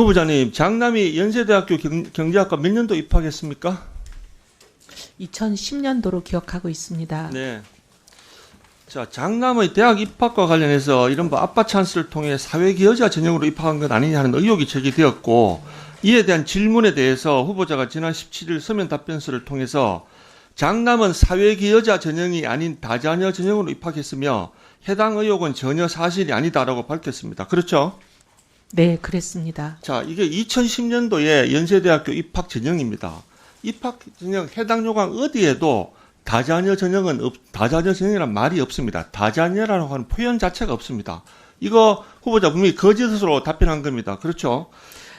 후보자님, 장남이 연세대학교 경, 경제학과 몇 년도 입학했습니까? 2010년도로 기억하고 있습니다. 네. 자, 장남의 대학 입학과 관련해서 이른바 아빠 찬스를 통해 사회기여자 전형으로 입학한 것 아니냐는 의혹이 제기되었고, 이에 대한 질문에 대해서 후보자가 지난 17일 서면 답변서를 통해서 장남은 사회기여자 전형이 아닌 다자녀 전형으로 입학했으며 해당 의혹은 전혀 사실이 아니다라고 밝혔습니다. 그렇죠? 네, 그랬습니다. 자, 이게 2010년도에 연세대학교 입학 전형입니다. 입학 전형 해당 요강 어디에도 다자녀 전형은 없, 다자녀 전형이란 말이 없습니다. 다자녀라고 하는 표현 자체가 없습니다. 이거 후보자 분명히 거짓으로 답변한 겁니다. 그렇죠?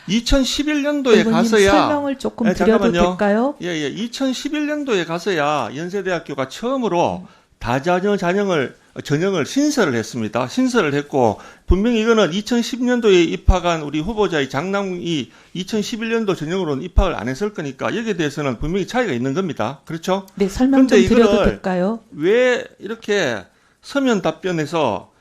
2011년도에 의원님 가서야 설명을 조금 네, 드려도 잠깐만요. 될까요? 예, 예. 2011년도에 가서야 연세대학교가 처음으로 다자녀 전형을 전형을 신설을 했습니다. 신설을 했고 분명히 이거는 2010년도에 입학한 우리 후보자의 장남이 2011년도 전형으로는 입학을 안 했을 거니까 여기에 대해서는 분명히 차이가 있는 겁니다. 그렇죠? 네, 설명 좀 드려도 될까요? 왜 이렇게 서면 답변에서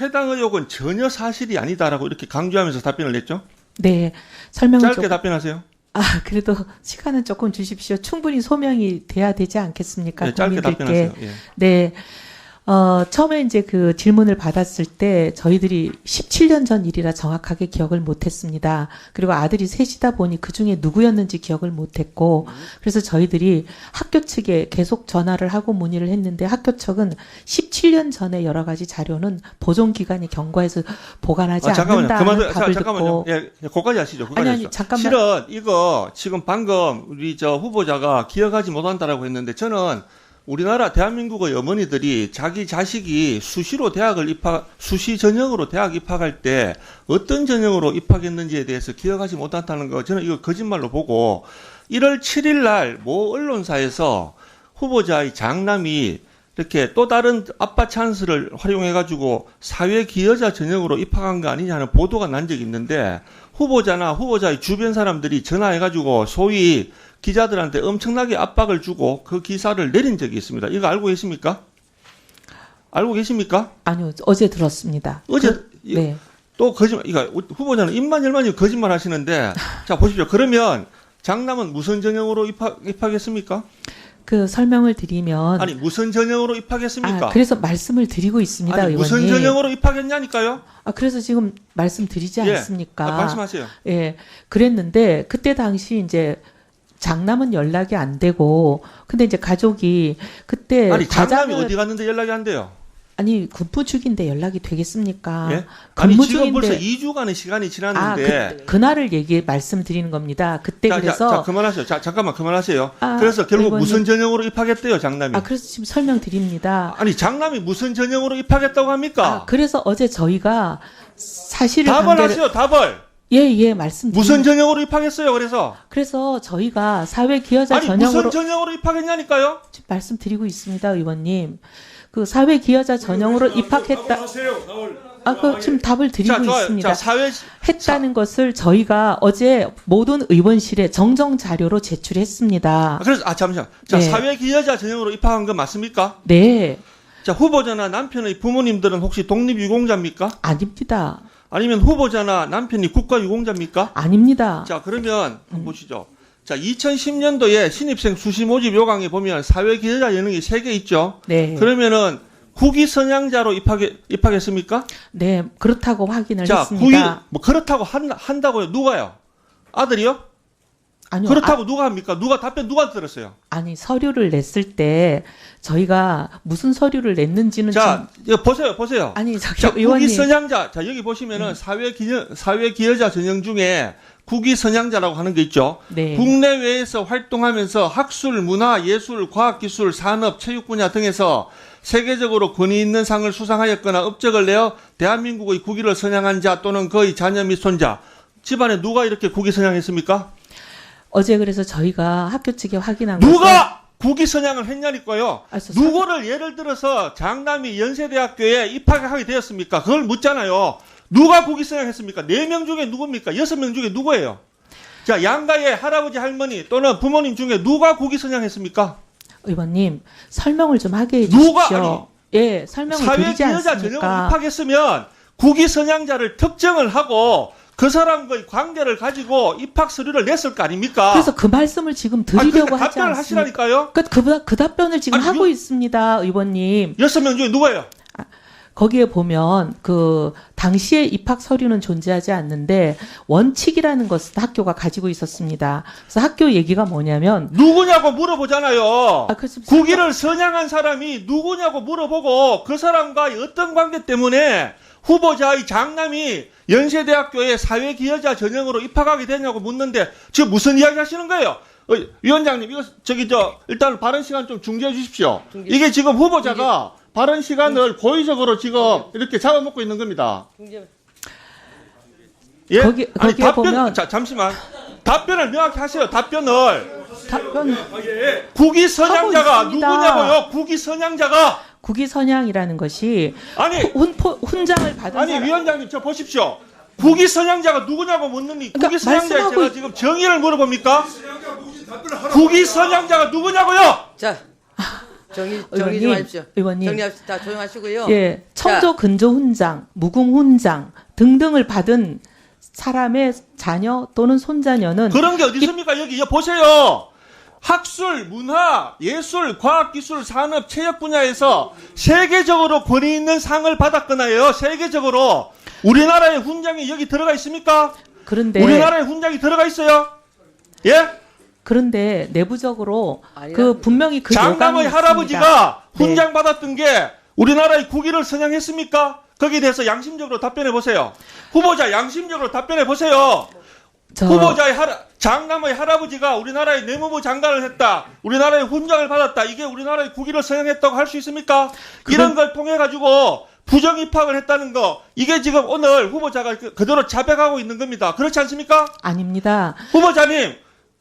해당 의혹은 전혀 사실이 아니다라고 이렇게 강조하면서 답변을 냈죠? 네, 설명을 짧게 좀 답변하세요. 아, 그래도 시간은 조금 주십시오. 충분히 소명이 돼야 되지 않겠습니까? 네, 짧게 국민들께. 답변하세요. 예. 네. 어, 처음에 이제 그 질문을 받았을 때 저희들이 17년 전 일이라 정확하게 기억을 못 했습니다. 그리고 아들이 셋이다 보니 그 중에 누구였는지 기억을 못 했고, 그래서 저희들이 학교 측에 계속 전화를 하고 문의를 했는데 학교 측은 17년 전에 여러 가지 자료는 보존기관이 경과해서 보관하지 아, 잠깐만요. 않는다는 그만, 자, 답을 잠깐만요. 듣고, 예, 거기까지 하시죠. 거기까지 아니, 아니. 잠깐만. 실은 이거 지금 방금 우리 저 후보자가 기억하지 못한다라고 했는데 저는 우리나라 대한민국의 어머니들이 자기 자식이 수시로 대학을 입학, 수시 전형으로 대학 입학할 때 어떤 전형으로 입학했는지에 대해서 기억하지 못한다는 거 저는 이거 거짓말로 보고 1월 7일 날 모 언론사에서 후보자의 장남이 이렇게 또 다른 아빠 찬스를 활용해가지고 사회 기여자 전형으로 입학한 거 아니냐는 보도가 난 적이 있는데 후보자나 후보자의 주변 사람들이 전화해가지고 소위 기자들한테 엄청나게 압박을 주고 그 기사를 내린 적이 있습니다. 이거 알고 계십니까? 알고 계십니까? 아니요, 어제 들었습니다. 어제 그- 이- 네. 또 거짓말, 이거 후보자는 입만 열만이 거짓말 하시는데 자 보십시오. 그러면 장남은 무슨 전형으로 입학, 입학했습니까? 그 설명을 드리면 아니 무슨 전형으로 입학했습니까? 아, 그래서 말씀을 드리고 있습니다, 아니, 무슨 의원님. 전형으로 입학했냐니까요? 아, 그래서 지금 말씀드리지 예. 않습니까? 아, 말씀하세요. 예. 그랬는데 그때 당시 이제 장남은 연락이 안 되고 근데 이제 가족이 그때 아니 장남이 가장을- 어디 갔는데 연락이 안 돼요? 아니 근무 중인데 연락이 되겠습니까? 예? 아니 지금 벌써 중인데 2주간의 시간이 아, 지났는데 그, 그날을 얘기 말씀드리는 겁니다. 그때 자, 그래서 자, 자, 그만하세요. 자, 잠깐만 그만하세요. 아, 그래서 결국 의원님. 무슨 전형으로 입학했대요, 장남이? 아 그래서 지금 설명드립니다. 아니 장남이 무슨 전형으로 입학했다고 합니까? 아, 그래서 어제 저희가 사실을 답을 관계를 하세요, 답을. 예, 예, 말씀드립니다. 무슨 전형으로 입학했어요, 그래서? 그래서 저희가 사회 기여자 아니 전형으로 무슨 전형으로 입학했냐니까요? 지금 말씀드리고 있습니다, 의원님. 그 사회 기여자 전형으로 입학했다. 아, 그 지금 답을 드리고 자, 좋아요. 있습니다. 자, 사회 했다는 것을 저희가 어제 모든 의원실에 정정 자료로 제출했습니다. 아, 그래서 아 잠시만. 자, 네. 사회 기여자 전형으로 입학한 거 맞습니까? 네, 자, 후보자나 남편의 부모님들은 혹시 독립 유공자입니까? 아닙니다. 아니면 후보자나 남편이 국가 유공자입니까? 아닙니다. 자, 그러면 한번 보시죠. 자, 2010년도에 신입생 수시 모집 요강에 보면 사회 기여자 예능이 3개 있죠. 네, 그러면은 국위 선양자로 입학해, 입학했습니까? 네 그렇다고 확인을 자, 국위 했습니다. 뭐 그렇다고 한, 한다고요? 누가요? 아들이요? 아니요, 그렇다고 누가 합니까? 누가 답변 누가 들었어요? 아, 니 서류를 냈을 때 저희가 무슨 서류를 냈는지는 자, 이거 보세요, 보세요. 좀 아니 저기 자, 국위 의원님 선양자. 자, 여기 보시면은 사회 기여, 사회 기여자 전형 중에 국위 선양자라고 하는 게 있죠. 네. 국내외에서 활동하면서 학술, 문화, 예술, 과학기술, 산업, 체육 분야 등에서 세계적으로 권위 있는 상을 수상하였거나 업적을 내어 대한민국의 국위를 선양한 자 또는 그의 자녀 및 손자. 집안에 누가 이렇게 국위 선양했습니까? 어제 그래서 저희가 학교 측에 확인한 누가 국위 선양을 했냐니까요. 아, 저 누구를 예를 들어서 장남이 연세대학교에 입학하게 되었습니까? 그걸 묻잖아요. 누가 국위 선양했습니까? 네 명 중에 누굽니까? 여섯 명 중에 누구예요? 자, 양가의 할아버지 할머니 또는 부모님 중에 누가 국위 선양했습니까? 의원님 설명을 좀 하게 해 누가- 주십시오. 예, 설명을 사회 드리지 기여자 전형으로 않습니까? 입학했으면 국위 선양자를 특정을 하고 그 사람과의 관계를 가지고 입학 서류를 냈을 거 아닙니까? 그래서 그 말씀을 지금 드리려고 그러니까 하지 답변을 않습니까? 하시라니까요. 그, 그, 그 답변을 지금 아니, 하고 요- 있습니다, 의원님. 여섯 명 중에 누가요? 거기에 보면 그 당시에 입학 서류는 존재하지 않는데 원칙이라는 것은 학교가 가지고 있었습니다. 그래서 학교 얘기가 뭐냐면 누구냐고 물어보잖아요. 아, 그래서 국위를 선양한 사람이 누구냐고 물어보고 그 사람과 어떤 관계 때문에 후보자의 장남이 연세대학교에 사회기여자 전형으로 입학하게 되냐고 묻는데 지금 무슨 이야기 하시는 거예요? 어, 위원장님 이거 저기 저 일단 발언 시간 좀 중지해 주십시오. 이게 지금 후보자가 발언 시간을 고의적으로 지금 이렇게 잡아먹고 있는 겁니다. 예? 거기- 아니 답변 보면- 자 잠시만 답변을 명확히 하세요. 답변을 답변 국위 선양자가. 누구냐고요? 국위 선양자가 국위 선양이라는 것이 아니 훈, 포- 훈장을 받은 아니 사람 위원장님 저 보십시오. 국위 선양자가 누구냐고 묻는니 그러니까 국위 선양자에 말씀하고 제가 있- 지금 정의를 물어봅니까? 국위 선양자가 누구냐고요? 자, 정리 정리 좀 의원님, 하십시오. 의원님. 정리합시다. 조용하시고요. 예, 청조 근조 훈장, 무궁 훈장 등등을 받은 사람의 자녀 또는 손자녀는 그런 게 어디 있습니까? 여기 여 보세요. 학술, 문화, 예술, 과학, 기술, 산업, 체육 분야에서 세계적으로 권위 있는 상을 받았거나요. 세계적으로 우리나라의 훈장이 여기 들어가 있습니까? 그런데 우리나라의 훈장이 들어가 있어요? 예? 그런데 내부적으로 그 분명히 그 장남의 할아버지가 있습니다. 네. 훈장 받았던 게 우리나라의 국위를 선양했습니까? 거기에 대해서 양심적으로 답변해 보세요. 후보자 양심적으로 답변해 보세요. 저 후보자의 할 장남의 할아버지가 우리나라의 내무부 장관을 했다. 우리나라의 훈장을 받았다. 이게 우리나라의 국위를 선양했다고 할 수 있습니까? 이런 걸 통해 가지고 부정 입학을 했다는 거 이게 지금 오늘 후보자가 그- 그대로 자백하고 있는 겁니다. 그렇지 않습니까? 아닙니다. 후보자님,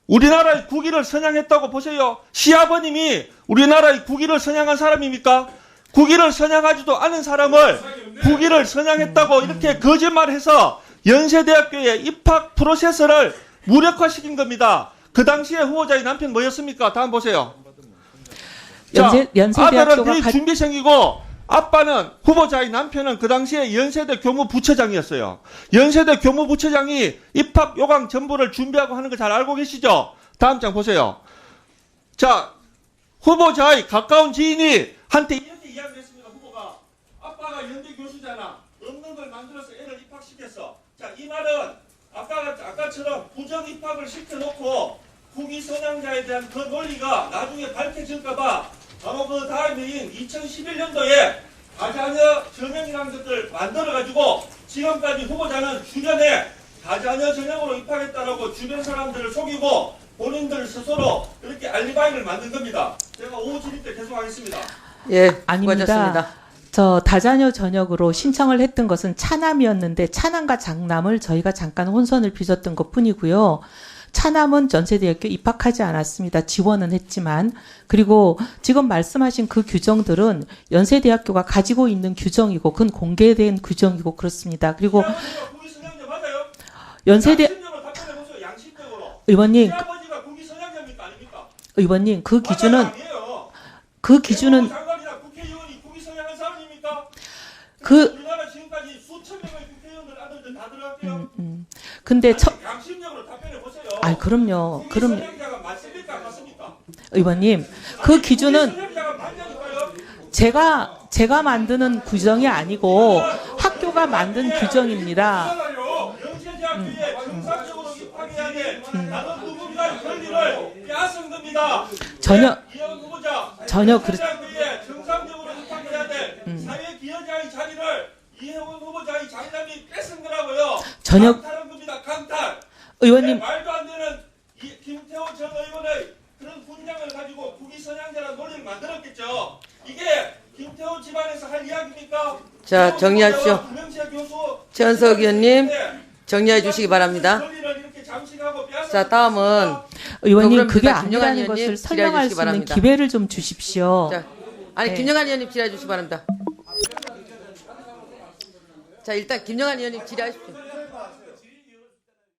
우리나라의 국위를 선양했다고 보세요. 시아버님이 우리나라의 국위를 선양한 사람입니까? 국위를 선양하지도 않은 사람을 국위를 선양했다고 이렇게 거짓말해서 연세대학교의 입학 프로세스를 무력화시킨 겁니다. 그 당시에 후보자의 남편 뭐였습니까? 다음 보세요. 자, 연세 연세대학교가 아들은 가, 준비생이고 아빠는 후보자의 남편은 그 당시에 연세대 교무부처장이었어요. 연세대 교무부처장이 입학 요강 전부를 준비하고 하는 거 잘 알고 계시죠? 다음 장 보세요. 자, 후보자의 가까운 지인이 한테 이렇게 이야기했습니다. 후보가 아빠가 연대 교수잖아. 없는 걸 만들어서 애를 입학시켰어. 자, 이 말은 아까가 아까처럼 부정 입학을 시켜놓고 국위 선양자에 대한 그 논리가 나중에 밝혀질까봐 바로 그 다음인 2011년도에 가자녀 전형이라는 것들 만들어가지고 지금까지 후보자는 주변에 가자녀 전형으로 입학했다라고 주변 사람들을 속이고 본인들 스스로 이렇게 알리바이를 만든 겁니다. 제가 오후 진입 때 계속하겠습니다. 예, 아닙니다. 수고하셨습니다. 저 다자녀 전역으로 신청을 했던 것은 차남이었는데 차남과 장남을 저희가 잠깐 혼선을 빚었던 것 뿐이고요. 차남은 연세대학교 입학하지 않았습니다. 지원은 했지만 그리고 지금 말씀하신 그 규정들은 연세대학교가 가지고 있는 규정이고 그건 공개된 규정이고 그렇습니다. 그리고? 연세대. 의원님 아닙니까? 의원님 그 기준은. 그 기준은 내무부 장관이나 국회의원이 국위 선양한 사람입니까? 그- 우리나라 지금까지 수천 명의 국회의원들 아들들 다 들어갔대요. 음, 근데 첫 양심적으로 답변해 보세요. 아, 그럼요. 그럼요. 의원님 그 기준은. 제가 제가 만드는 규정이 아니고 학교가 만든 규정입니다. 누군가의 권리를 빼앗은 겁니다. 전혀 후보자 전혀 그렇- 연세대학교에 정상적으로 입학해야 돼. 사회 기여자의 자리를 이혜원 후보자의 장남이 뺏은 거라고요. 전혀- 강탈한 겁니다. 강탈. 의원님 말도 안 되는 이 김태호 전 의원의 그런 훈장을 가지고 국위 선양자라는 논리를 만들었겠죠. 이게 김태호 집안에서 할 이야기입니까? 자, 정리하십시오. 교수 최원석 의원님 네. 정리해 주시기 바랍니다. 자, 다음은 의원님 그게 아니라는 것을 설명할 주시기 수 있는 바랍니다. 기회를 좀 주십시오. 자, 아니 네. 김영환 의원님 질의해 주시기 바랍니다. 자, 일단 김영환 의원님 질의하십시오.